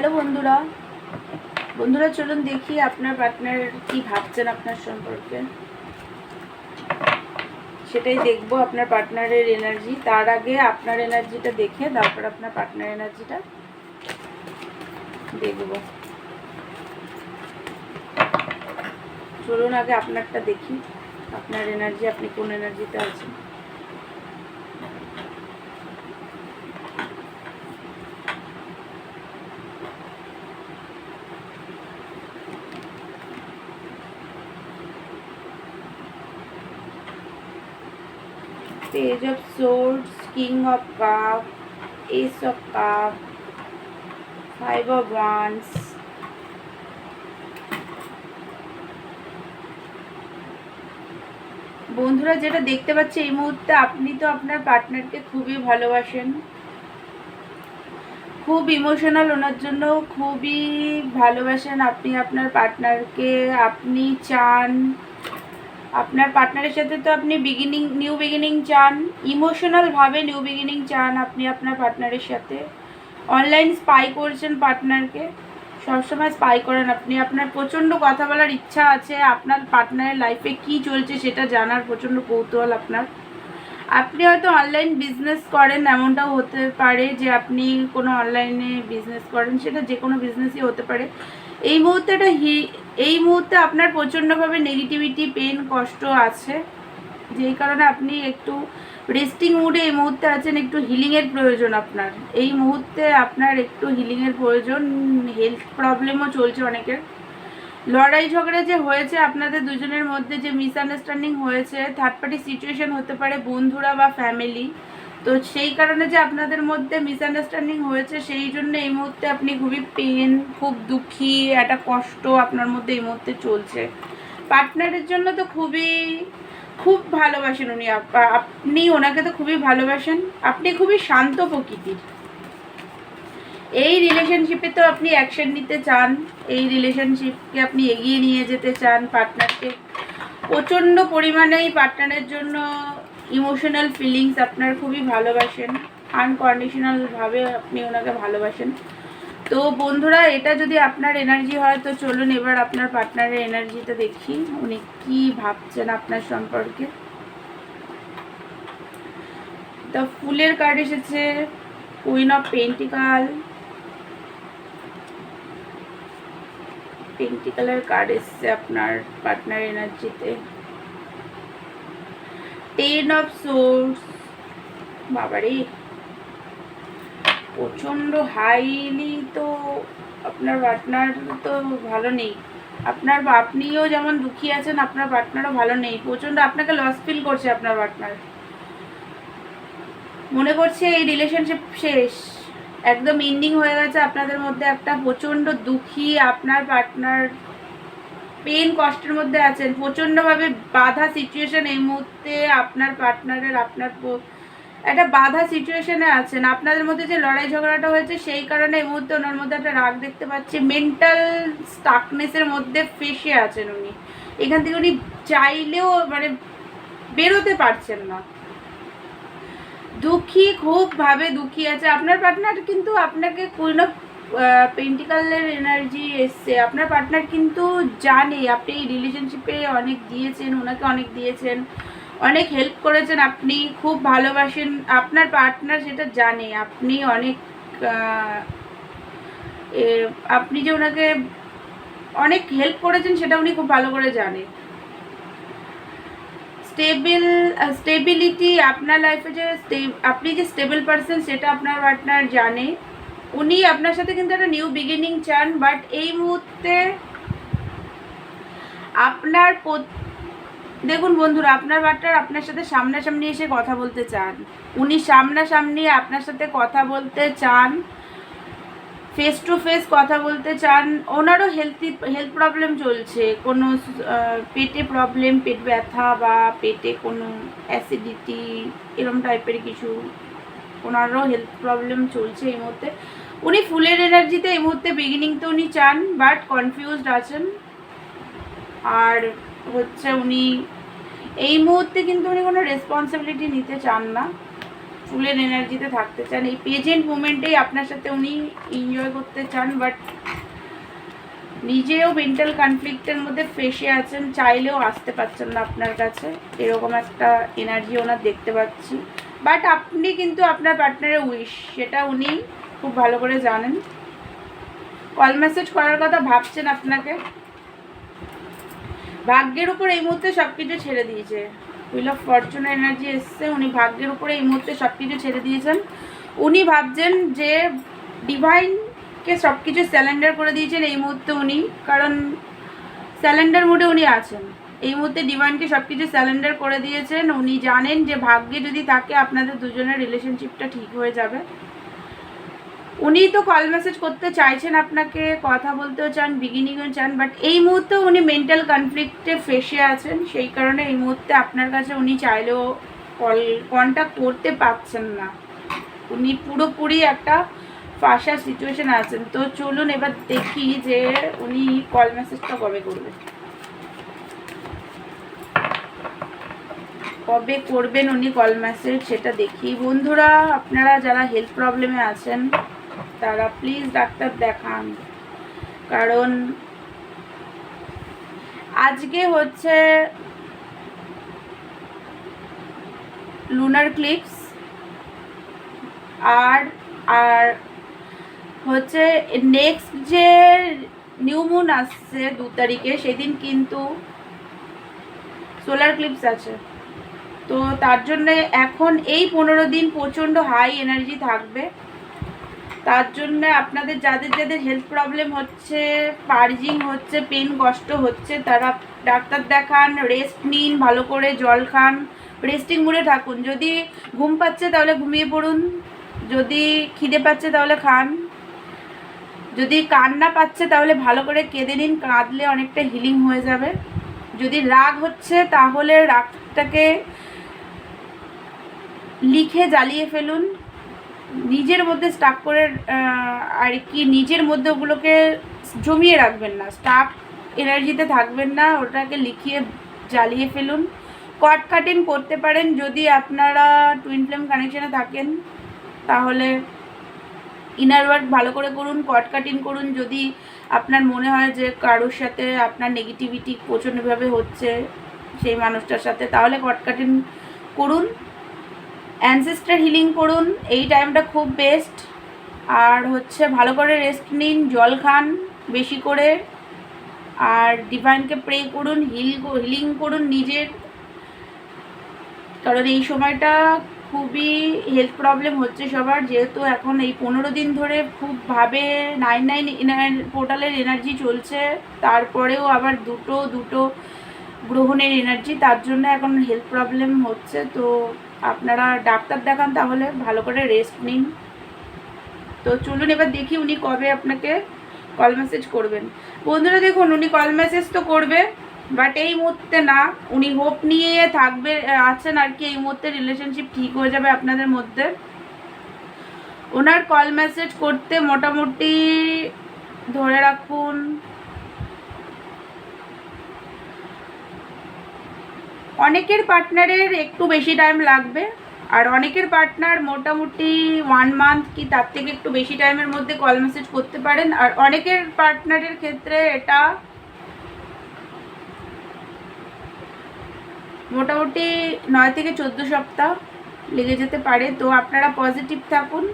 Hello বন্ধুরা। বন্ধুরা, চলুন দেখি আপনার পার্টনার কি ভাবছেন আপনার সম্পর্কে। সেটাই দেখব, আপনার পার্টনারের এনার্জি তার আগে আপনার এনার্জিটা দেখে, তারপর আপনার পার্টনার এনার্জিটা দেখব। চলুন আগে আপনারটা দেখি, আপনার এনার্জি আপনি কোন এনার্জিতে আছেন। Page of Swords, King of Cup, Ace of Cup, Five of Wands. বন্ধুরা যেটা দেখতে পাচ্ছি এই মুহূর্তে আপনি তো আপনার পার্টনারকে খুবই ভালোবাসেন খুব ইমোশনাল ওনার জন্য খুবই ভালোবাসেন আপনি আপনার পার্টনারকে আপনি চান আপনার পার্টনারের সাথে তো আপনি বিগিনিং নিউ বিগিনিং চান। ইমোশনালভাবে নিউ বিগিনিং চান আপনি আপনার পার্টনারের সাথে। অনলাইন স্পাই করছেন পার্টনারকে সবসময় স্পাই করেন আপনি। আপনার প্রচণ্ড কথা বলার ইচ্ছা আছে। আপনার পার্টনারের লাইফে কি চলছে সেটা জানার প্রচণ্ড কৌতূহল আপনার। আপনি হয়তো অনলাইন বিজনেস করেন, এমনটাও হতে পারে যে আপনি কোনো অনলাইনে বিজনেস করেন। সেটা যে কোনো বিজনেসই হতে পারে। এই মুহূর্তে একটা হি, এই মুহূর্তে আপনার প্রচণ্ডভাবে নেগেটিভিটি পেন কষ্ট আছে। যেই কারণে আপনি একটু রেস্টিং মুডে এই মুহূর্তে আছেন, একটু হিলিংয়ের প্রয়োজন আপনার। এই মুহূর্তে আপনার একটু হিলিংয়ের প্রয়োজন হেলথ প্রবলেমও চলছে অনেকের। লড়াই ঝগড়া যে হয়েছে, আপনাদের দুজনের মধ্যে যে মিসআন্ডারস্ট্যান্ডিং হয়েছে থার্ড পার্টি সিচুয়েশন হতে পারে, বন্ধুরা বা ফ্যামিলি তো সেই কারণে যে আপনাদের মধ্যে মিসআন্ডারস্ট্যান্ডিং হয়েছে, সেই জন্য এই মুহূর্তে আপনি খুবই পেন খুব দুঃখী, একটা কষ্ট আপনার মধ্যে এই মুহূর্তে চলছে। পার্টনারের জন্য তো খুবই, খুব ভালোবাসেন উনি। আপ- আপনি ওনাকে তো খুবই ভালোবাসেন। আপনি খুবই শান্ত প্রকৃতির। এই রিলেশনশিপে তো আপনি অ্যাকশন নিতে চান। এই রিলেশনশিপকে আপনি এগিয়ে নিয়ে যেতে চান। পার্টনারকে প্রচণ্ড পরিমাণেই পার্টনারের জন্য ইমোশনাল ফিলিংস আপনার খুবই ভালোবাসেন আনকন্ডিশনালভাবে আপনি ওনাকে ভালোবাসেন। তো বন্ধুরা, এটা যদি আপনার এনার্জি হয়, তো চলুন এবার আপনার পার্টনারের এনার্জিটা দেখি, উনি কি ভাবছেন আপনার সম্পর্কে। দ্য ফুলের কার্ড এসেছে কুইন অফ পেন্টিকাল পেন্টিকালের কার্ড এসছে আপনার পার্টনার এনার্জিতে টেন অফ সোর্স বাবারে, প্রচণ্ড হাইলি তো আপনার পার্টনার তো ভালো নেই। আপনার আপনিও যেমন দুঃখী আছেন, আপনার পার্টনারও ভালো নেই। প্রচণ্ড আপনাকে লস ফিল করছে আপনার পার্টনার মনে করছে এই রিলেশনশিপ শেষ। একদম এন্ডিং হয়ে গেছে আপনাদের মধ্যে একটা প্রচণ্ড দুঃখী আপনার পার্টনার পেন কষ্টের মধ্যে আছেন। প্রচণ্ডভাবে বাধা সিচুয়েশন এই মুহূর্তে আপনার পার্টনারের আপনার একটা বাধা সিচুয়েশনে আছেন। আপনাদের মধ্যে যে লড়াই ঝগড়াটা হয়েছে, সেই কারণে এই মুহূর্তে ওনার মধ্যে একটা রাগ দেখতে পাচ্ছি। মেন্টাল স্টাকনেসের মধ্যে ফেসে আছেন উনি। এখান থেকে উনি চাইলেও মানে বেরোতে পারছেন না। দুঃখী, খুব ভাবে দুঃখী আছে। আপনার পার্টনার কিন্তু আপনাকে কোনো পেন্টিকালের এনার্জি এসছে। আপনার পার্টনার কিন্তু জানে, আপনি রিলেশনশিপে অনেক দিয়েছেন, ওনাকে অনেক দিয়েছেন, অনেক হেল্প করেছেন, আপনি খুব ভালোবাসেন। আপনার পার্টনার সেটা জানে, আপনি অনেক আপনি যে ওনাকে অনেক হেল্প করেছেন, সেটা উনি খুব ভালো করে জানে। স্টেবল স্টেবিলিটি আপনার লাইফে যে আপনি যে স্টেবল পারসন সেটা আপনার পার্টনার জানে। উনি আপনার সাথে কিন্তু একটা নিউ বিগিনিং চান বাট এই মুহূর্তে আপনার দেখুন বন্ধুরা, আপনার পার্টনার আপনার সাথে সামনাসামনি এসে কথা বলতে চান। উনি সামনাসামনি আপনার সাথে কথা বলতে চান ফেস টু ফেস কথা বলতে চান, ওনারও হেলথি হেলথ প্রবলেম চলছে। কোনো পেটে প্রবলেম পেট ব্যথা বা পেটে কোনো অ্যাসিডিটি এরকম টাইপের কিছু ওনারও হেলথ প্রবলেম চলছে এই মুহূর্তে। উনি ফুলের এনার্জিতে এই মুহূর্তে বিগিনিং তো উনি চান বাট কনফিউজড আছেন। আর হচ্ছে উনি এই মুহূর্তে কিন্তু উনি কোনো রেসপন্সিবিলিটি নিতে চান না। ফুলের এনার্জিতে থাকতে চান। এই প্রেজেন্ট মুমেন্টেই আপনার সাথে উনি এনজয় করতে চান বাট নিজেও মেন্টাল কনফ্লিক্টের মধ্যে ফেসে আছেন। চাইলেও আসতে পারছেন না আপনার কাছে। এরকম একটা এনার্জি ওনার দেখতে পাচ্ছি। বাট আপনি কিন্তু আপনার পার্টনারের উইশ সেটা উনি খুব ভালো করে জানেন। কল মেসেজ করার কথা ভাবছেন আপনাকে? ভাগ্যের উপর এই মুহূর্তে সব কিছু ছেড়ে দিয়েছে। উইল অফ ফরচুন এনার্জি এসছে, উনি ভাগ্যের উপরে এই মুহূর্তে সব কিছু ছেড়ে দিয়েছেন। উনি ভাবছেন যে ডিভাইনকে সব কিছু স্যালেন্ডার করে দিয়েছেন এই মুহূর্তে উনি, কারণ স্যালেন্ডার মোডে উনি আছেন। এই মুহূর্তে ডিভাইনকে সব কিছু স্যালেন্ডার করে দিয়েছেন। উনি জানেন যে ভাগ্যে যদি থাকে, আপনাদের দুজনের রিলেশনশিপটা ঠিক হয়ে যাবে। উনি তো কল মেসেজ করতে চাইছেন আপনাকে, কথা বলতেও চান বিগিনিংও চান বাট এই মুহূর্তে উনি মেন্টাল কনফ্লিক্টে ফেসে আছেন। সেই কারণে এই মুহূর্তে আপনার কাছে উনি চাইলেও কল কন্ট্যাক্ট করতে পারছেন না। উনি পুরোপুরি একটা ফাঁসা সিচুয়েশন আছেন। তো চলুন এবার দেখি যে উনি কল মেসেজটা কবে করবে। কবে করবেন উনি কল মেসেজ সেটা দেখি। বন্ধুরা, আপনারা যারা হেলথ প্রবলেমে আছেন, তারা প্লিজ ডাক্তার দেখান। কারণ আজকে হচ্ছে লুনার ক্লিপস আর আর হচ্ছে নেক্সট যে নিউ মুন আসছে দু তারিখে, সেদিন কিন্তু সোলার ক্লিপস আছে। তো তার জন্যে এখন এই পনেরো দিন প্রচণ্ড হাই এনার্জি থাকবে। তার জন্য আপনাদের যাদের যাদের হেলথ প্রবলেম হচ্ছে পার্জিং হচ্ছে পেন কষ্ট হচ্ছে, তারা ডাক্তার দেখান রেস্ট নিন, ভালো করে জল খান রেস্টিং মুডে থাকুন। যদি ঘুম পাচ্ছে তাহলে ঘুমিয়ে পড়ুন, যদি খিদে পাচ্ছে তাহলে খান। যদি কান্না পাচ্ছে তাহলে ভালো করে কেঁদে নিন, কাঁদলে অনেকটা হিলিং হয়ে যাবে। যদি রাগ হচ্ছে তাহলে রাগটাকে লিখে জ্বালিয়ে ফেলুন। নিজের মধ্যে স্টাক করে আর কি নিজের মধ্যে ওগুলোকে জমিয়ে রাখবেন না। স্টাক এনার্জিতে থাকবেন না, ওটাকে লিখিয়ে জ্বালিয়ে ফেলুন। কট কাটিং করতে পারেন, যদি আপনারা টুইন ফ্লেম কানেকশনে থাকেন, তাহলে ইনার ওয়ার্ক ভালো করে করুন কট কাটিং করুন। যদি আপনার মনে হয় যে কারোর সাথে আপনার নেগেটিভিটি প্রচণ্ডভাবে হচ্ছে, সেই মানুষটার সাথে, তাহলে কট কাটিং করুন। অ্যানসেস্টার হিলিং করুন, এই টাইমটা খুব বেস্ট আর হচ্ছে ভালো করে রেস্ট নিন, জল খান বেশি করে। আর ডিভাইনকে প্রে করুন হিল হিলিং করুন নিজের। কারণ এই সময়টা খুবই হেলথ প্রবলেম হচ্ছে সবার, যেহেতু এখন এই পনেরো দিন ধরে খুবভাবে নাইন নাইন পোর্টালের এনার্জি চলছে। তারপরেও আবার দুটো দুটো গ্রহণের এনার্জি তার জন্য এখন হেলথ প্রবলেম হচ্ছে। তো আপনারা ডাক্তার দেখান তাহলে, ভালো করে রেস্ট নিন। তো চলুন এবার দেখি উনি কবে আপনাকে কল মেসেজ করবেন। বন্ধুরা দেখুন, উনি কল মেসেজ তো করবে বাট এই মুহূর্তে না, উনি হোপ নিয়ে থাকবে, আছেন আর কি, এই মুহূর্তে রিলেশনশিপ ঠিক হয়ে যাবে আপনাদের মধ্যে। ওনার কল মেসেজ করতে মোটামুটি ধরে রাখুন অনেকের পার্টনারের একটু বেশি টাইম লাগবে, আর অনেকের পার্টনার মোটামুটি ওয়ান মান্থ কি তার থেকে একটু বেশি টাইমের মধ্যে কল মেসেজ করতে পারেন। আর অনেকের পার্টনারের ক্ষেত্রে এটা মোটামুটি নয় থেকে চোদ্দ সপ্তাহ লেগে যেতে পারে। তো আপনারা পজিটিভ থাকুন।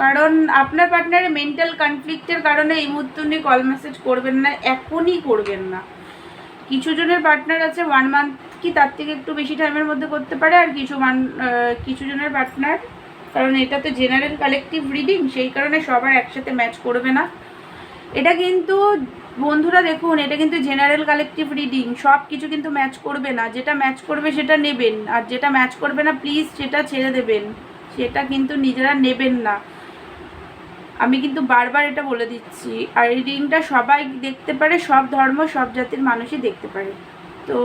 কারণ আপনার পার্টনারের মেন্টাল কনফ্লিক্টের কারণে এই মুহূর্তে উনি কল মেসেজ করবেন না, এখনই করবেন না। কিছু জনের পার্টনার আছে ওয়ান মান্থ কি তার থেকে একটু বেশি টাইমের মধ্যে করতে পারে আর কিছু মান কিছু জনের পার্টনার কারণ এটা তো জেনারেল কালেকটিভ রিডিং সেই কারণে সবার একসাথে ম্যাচ করবে না। এটা কিন্তু, বন্ধুরা দেখুন, এটা কিন্তু জেনারেল কালেকটিভ রিডিং সব কিছু কিন্তু ম্যাচ করবে না। যেটা ম্যাচ করবে সেটা নেবেন, আর যেটা ম্যাচ করবে না প্লিজ সেটা ছেড়ে দেবেন। সেটা কিন্তু নিজেরা নেবেন না। আমি কিন্তু বারবার এটা বলে দিচ্ছি, আর রিংটা সবাই দেখতে পারে, সব ধর্ম, সব জাতির মানুষই দেখতে পারে। তো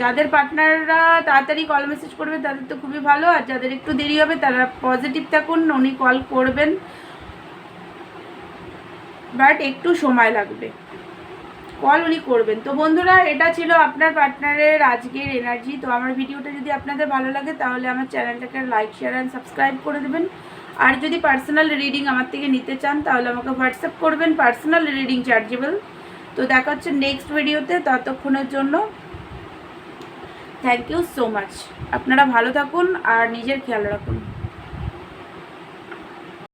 যাদের পার্টনাররা তাড়াতাড়ি কল মেসেজ করবে, তাদের তো খুবই ভালো। আর যাদের একটু দেরি হবে, তারা পজিটিভ থাকুন, উনি কল করবেন। বাট একটু সময় লাগবে। কল উনি করবেন। তো বন্ধুরা, এটা ছিল আপনার পার্টনারের আজকের এনার্জি তো আমার ভিডিওটা যদি আপনাদের ভালো লাগে, তাহলে আমার চ্যানেলটাকে লাইক শেয়ার অ্যান্ড সাবস্ক্রাইব করে দেবেন। আর যদি পার্সোনাল রিডিং আমার থেকে নিতে চান, তাহলে আমাকে হোয়াটসঅ্যাপ করবেন। পার্সোনাল রিডিং চার্জেবল তো দেখা হচ্ছে নেক্সট ভিডিওতে ততক্ষণের জন্য থ্যাংক ইউ সো মাচ আপনারা ভালো থাকুন আর নিজের খেয়াল রাখুন।